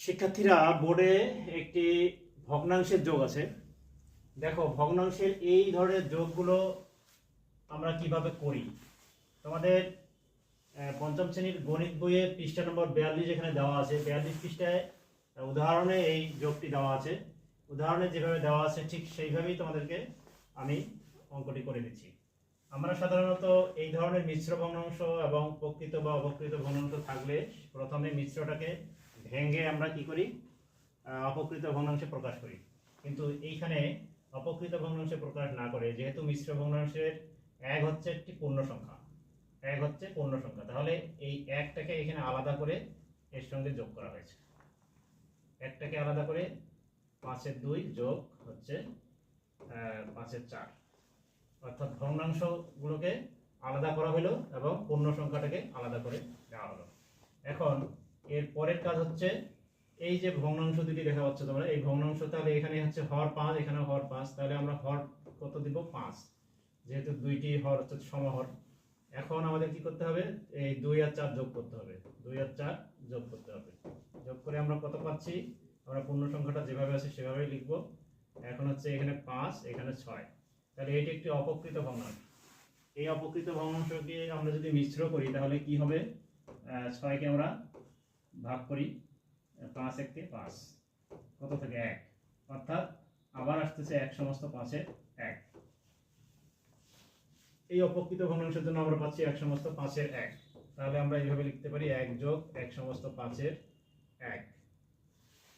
শিক্ষার্থীরা বোর্ডে একটি ভগ্নাংশের যোগ আছে। দেখো, ভগ্নাংশের এই ধরনের যোগগুলো আমরা কীভাবে করি? তোমাদের পঞ্চম শ্রেণির গণিত বইয়ে পৃষ্ঠা নম্বর বিয়াল্লিশ এখানে দেওয়া আছে। বিয়াল্লিশ পৃষ্ঠায় উদাহরণে এই যোগটি দেওয়া আছে। উদাহরণে যেভাবে দেওয়া আছে, ঠিক সেইভাবেই তোমাদেরকে আমি অঙ্কটি করে দিচ্ছি। আমরা সাধারণত এই ধরনের মিশ্র ভগ্নাংশ এবং প্রকৃত বা অপকৃত ভগ্নাংশ থাকলে প্রথমে মিশ্রটাকে ভেঙে আমরা কি করি? অপকৃত ভগ্নাংশে প্রকাশ করি। কিন্তু এইখানে অপকৃত ভগ্নাংশে প্রকাশ না করে, যেহেতু মিশ্র ভগ্নাংশের এক হচ্ছে একটি পূর্ণ সংখ্যা। এক হচ্ছে পূর্ণ সংখ্যা। তাহলে এই একটাকে এখানে আলাদা করে এর সঙ্গে যোগ করা হয়েছে। একটাকে আলাদা করে পাঁচের দুই যোগ হচ্ছে পাঁচের চার। অর্থাৎ ভগ্নাংশগুলোকে আলাদা করা হলো এবং পূর্ণ সংখ্যাটাকে আলাদা করে দেওয়া হলো। এখন এর পরের কাজ হচ্ছে এই যে ভগ্নাংশ দুটি দেখা পাচ্ছ তোমরা, এই ভগ্নাংশ তাহলে এখানে হচ্ছে হর পাঁচ এখানে হর পাঁচ, তাহলে আমরা হর কত দিব? পাঁচ। যেহেতু দুইটি হর হচ্ছে সমহর, এখন আমাদের কি করতে হবে? এই দুই আর চার যোগ করতে হবে। দুই আর চার যোগ করতে হবে। যোগ করে আমরা কত পাচ্ছি? আমরা পূর্ণ সংখ্যাটা যেভাবে আছে সেভাবেই লিখব। এখন হচ্ছে এখানে পাঁচ, এখানে ছয়। তাহলে এটি একটি অপকৃত ভগ্নাংশ। এই অপকৃত ভগ্নাংশকে আমরা যদি মিশ্র করি তাহলে কি হবে? ছয়কে আমরা ভাগ করি, পাঁচ এককে পাঁচ। কত থেকে? এক। অর্থাৎ আবার আসতেছে এক সমস্ত পাঁচের এক। এই অপকৃত ভগ্নাংশের জন্য আমরা পাচ্ছি এক সমস্ত পাঁচের এক। তাহলে আমরা এইভাবে লিখতে পারি এক যোগ এক সমস্ত পাঁচের এক।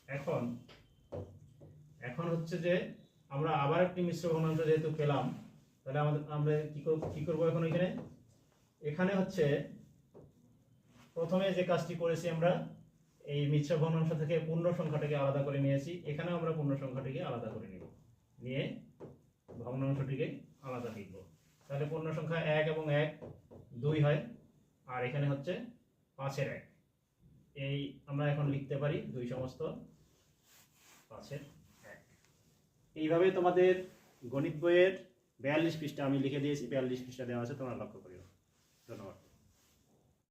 এখন এখন হচ্ছে যে আমরা আবার একটি মিশ্র ভগ্নাংশ যেহেতু পেলাম, তাহলে আমাদের আমরা কি করব কি করব এখন এখানে এখানে হচ্ছে প্রথমে যে কাজটি করেছি আমরা, এই মিশ্র ভগ্নাংশ থেকে পূর্ণ সংখ্যাটাকে আলাদা করে নিয়েছি। এখানেও আমরা পূর্ণ সংখ্যাটিকে আলাদা করে নিব। নিয়ে ভগ্নাংশটিকে আলাদা লিখব। তাহলে পূর্ণ সংখ্যা এক এবং এক দুই হয়, আর এখানে হচ্ছে পাঁচের এক। এই আমরা এখন লিখতে পারি দুই সমস্ত পাঁচের এক। এইভাবে তোমাদের গণিত বইয়ের বিয়াল্লিশ পৃষ্ঠা আমি লিখে দিয়েছি, বিয়াল্লিশ পৃষ্ঠা দেওয়া আছে, তোমরা লক্ষ্য করিও। ধন্যবাদ।